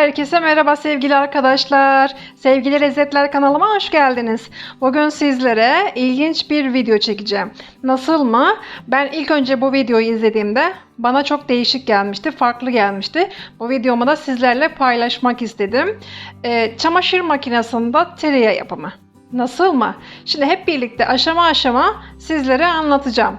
Herkese merhaba sevgili arkadaşlar. Sevgili Lezzetler kanalıma hoş geldiniz. Bugün sizlere ilginç bir video çekeceğim. Nasıl mı? Ben ilk önce bu videoyu izlediğimde bana çok değişik gelmişti, farklı gelmişti. Bu videomu da sizlerle paylaşmak istedim. Ee, çamaşır makinesinde tereyağı yapımı. Nasıl mı? Şimdi hep birlikte aşama aşama sizlere anlatacağım.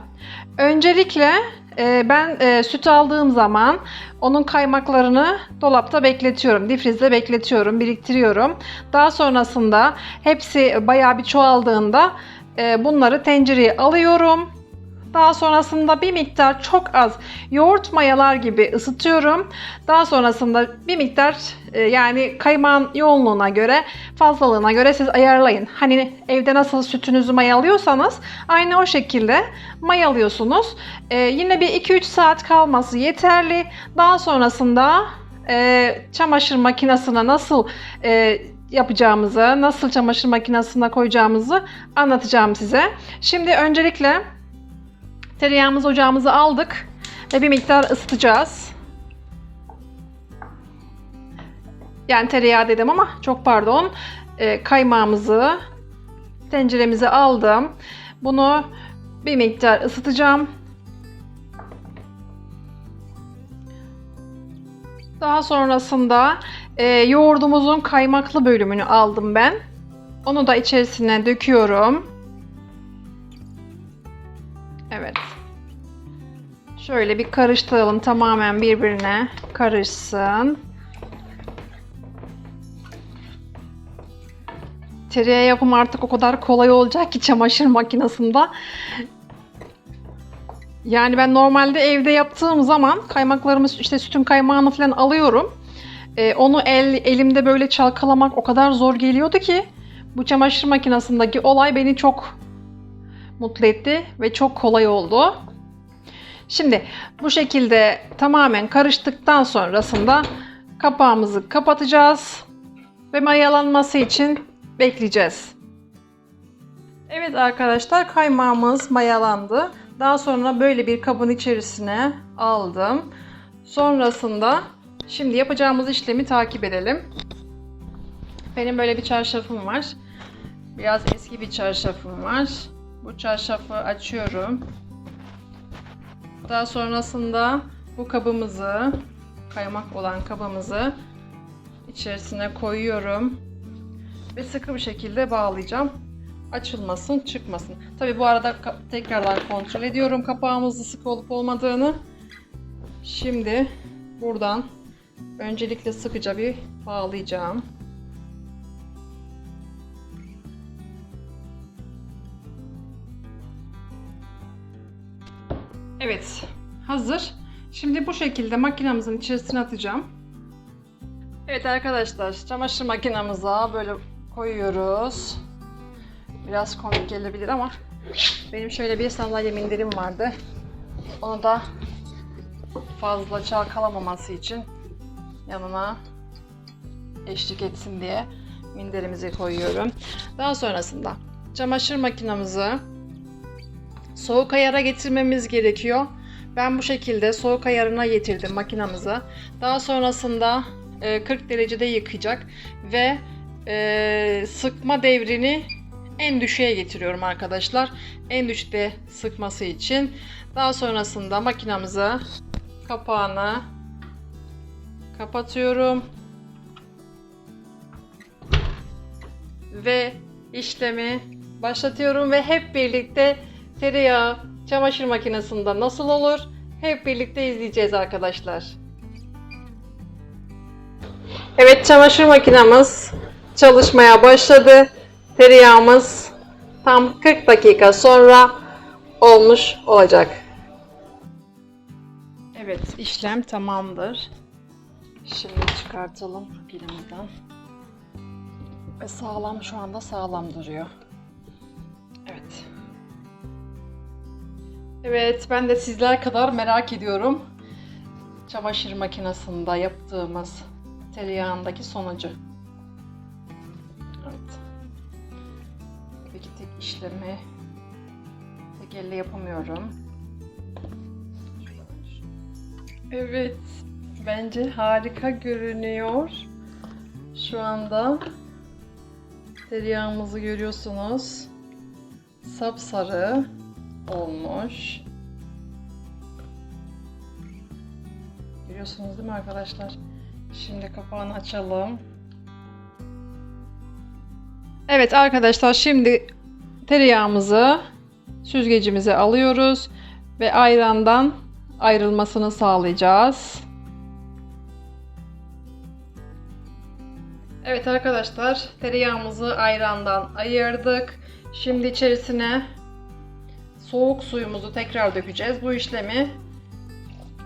Öncelikle ben e, süt aldığım zaman onun kaymaklarını dolapta bekletiyorum. Difrizde bekletiyorum, biriktiriyorum. Daha sonrasında hepsi bayağı bir çoğaldığında e, bunları tencereye alıyorum. Daha sonrasında bir miktar çok az yoğurt mayalar gibi ısıtıyorum. Daha sonrasında bir miktar e, yani kaymağın yoğunluğuna göre, fazlalığına göre siz ayarlayın. Hani evde nasıl sütünüzü mayalıyorsanız aynı o şekilde mayalıyorsunuz. E, yine bir 2-3 saat kalması yeterli. Daha sonrasında e, çamaşır makinesine nasıl e, yapacağımızı, nasıl çamaşır makinesine koyacağımızı anlatacağım size. Şimdi öncelikle Tereyağımızı ocağımıza aldık ve bir miktar ısıtacağız. Yani tereyağı dedim ama çok pardon. Ee, kaymağımızı tenceremize aldım. Bunu bir miktar ısıtacağım. Daha sonrasında e, yoğurdumuzun kaymaklı bölümünü aldım ben. Onu da içerisine döküyorum. Şöyle bir karıştıralım tamamen birbirine karışsın. Tereyağı yapımı artık o kadar kolay olacak ki çamaşır makinesinde. Yani ben normalde evde yaptığım zaman kaymaklarımı işte sütün kaymağını falan alıyorum. Ee, onu el elimde böyle çalkalamak o kadar zor geliyordu ki bu çamaşır makinesindeki olay beni çok mutlu etti ve çok kolay oldu. Şimdi bu şekilde tamamen karıştıktan sonrasında kapağımızı kapatacağız ve mayalanması için bekleyeceğiz. Evet arkadaşlar kaymağımız mayalandı. Daha sonra böyle bir kabın içerisine aldım. Sonrasında şimdi yapacağımız işlemi takip edelim. Benim böyle bir çarşafım var. Biraz eski bir çarşafım var. Bu çarşafı açıyorum. Daha sonrasında bu kabımızı, kaymak olan kabımızı içerisine koyuyorum. Ve sıkı bir şekilde bağlayacağım. Açılmasın, çıkmasın. Tabi bu arada tekrardan kontrol ediyorum kapağımızı sıkı olup olmadığını. Şimdi buradan öncelikle sıkıca bir bağlayacağım. Evet, hazır. Şimdi bu şekilde makinamızın içerisine atacağım. Evet arkadaşlar, çamaşır makinamıza böyle koyuyoruz. Biraz komik gelebilir ama benim şöyle bir sandalye minderim vardı. Onu da fazla çalkalamaması için yanına eşlik etsin diye minderimizi koyuyorum. Daha sonrasında çamaşır makinamızı soğuk ayara getirmemiz gerekiyor. Ben bu şekilde soğuk ayarına getirdim makinamızı. Daha sonrasında 40 derecede yıkayacak ve e, sıkma devrini en düşüğe getiriyorum arkadaşlar. En düşükte sıkması için. Daha sonrasında makinamızı kapağını kapatıyorum. Ve işlemi başlatıyorum ve hep birlikte tereyağı çamaşır makinesinde nasıl olur? Hep birlikte izleyeceğiz arkadaşlar. Evet çamaşır makinemiz çalışmaya başladı. Tereyağımız tam 40 dakika sonra olmuş olacak. Evet işlem tamamdır. Şimdi çıkartalım makinamızdan. Ve sağlam şu anda sağlam duruyor. Evet, ben de sizler kadar merak ediyorum. Çamaşır makinesinde yaptığımız tereyağındaki sonucu. Evet. Tabii ki tek işlemi tek elle yapamıyorum. Evet, bence harika görünüyor. Şu anda tereyağımızı görüyorsunuz. Sapsarı olmuş. Görüyorsunuz değil mi arkadaşlar? Şimdi kapağını açalım. Evet arkadaşlar şimdi tereyağımızı süzgecimize alıyoruz ve ayrandan ayrılmasını sağlayacağız. Evet arkadaşlar tereyağımızı ayrandan ayırdık. Şimdi içerisine soğuk suyumuzu tekrar dökeceğiz. Bu işlemi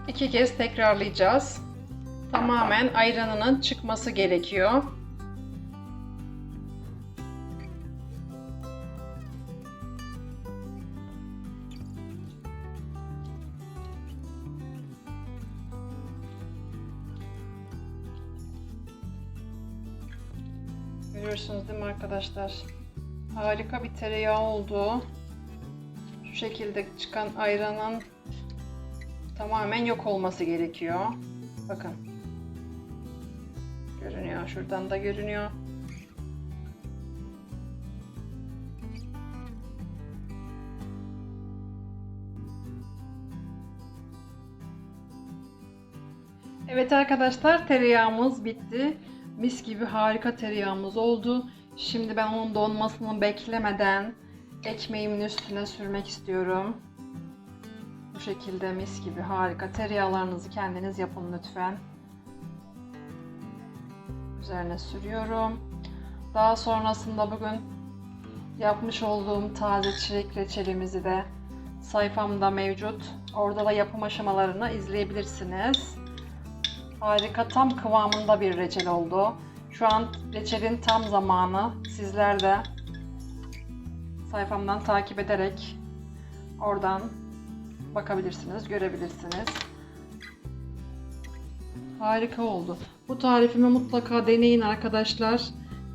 iki kez tekrarlayacağız. Tamamen ayranının çıkması gerekiyor. Görüyorsunuz değil mi arkadaşlar? Harika bir tereyağı oldu. Şu şekilde çıkan ayranın tamamen yok olması gerekiyor. Bakın. Görünüyor. Şuradan da görünüyor. Evet arkadaşlar tereyağımız bitti. Mis gibi harika tereyağımız oldu. Şimdi ben onun donmasını beklemeden ekmeğimin üstüne sürmek istiyorum. Bu şekilde mis gibi harika. Tereyağlarınızı kendiniz yapın lütfen. Üzerine sürüyorum. Daha sonrasında bugün yapmış olduğum taze çilek reçelimizi de sayfamda mevcut. Orada da yapım aşamalarını izleyebilirsiniz. Harika tam kıvamında bir reçel oldu. Şu an reçelin tam zamanı. Sizler de sayfamdan takip ederek oradan bakabilirsiniz, görebilirsiniz. Harika oldu. Bu tarifimi mutlaka deneyin arkadaşlar.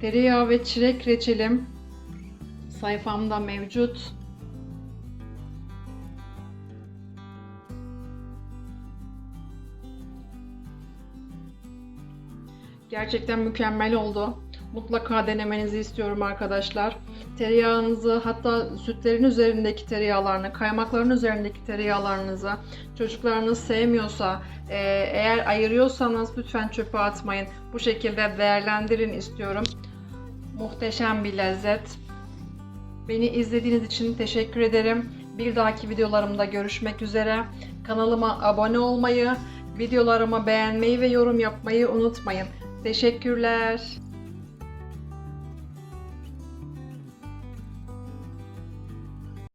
Tereyağı ve çilek reçelim sayfamda mevcut. Gerçekten mükemmel oldu. Mutlaka denemenizi istiyorum arkadaşlar. Tereyağınızı hatta sütlerin üzerindeki tereyağlarını, kaymakların üzerindeki tereyağlarınızı çocuklarınız sevmiyorsa, e, eğer ayırıyorsanız lütfen çöpe atmayın. Bu şekilde değerlendirin istiyorum. Muhteşem bir lezzet. Beni izlediğiniz için teşekkür ederim. Bir dahaki videolarımda görüşmek üzere. Kanalıma abone olmayı, videolarımı beğenmeyi ve yorum yapmayı unutmayın. Teşekkürler.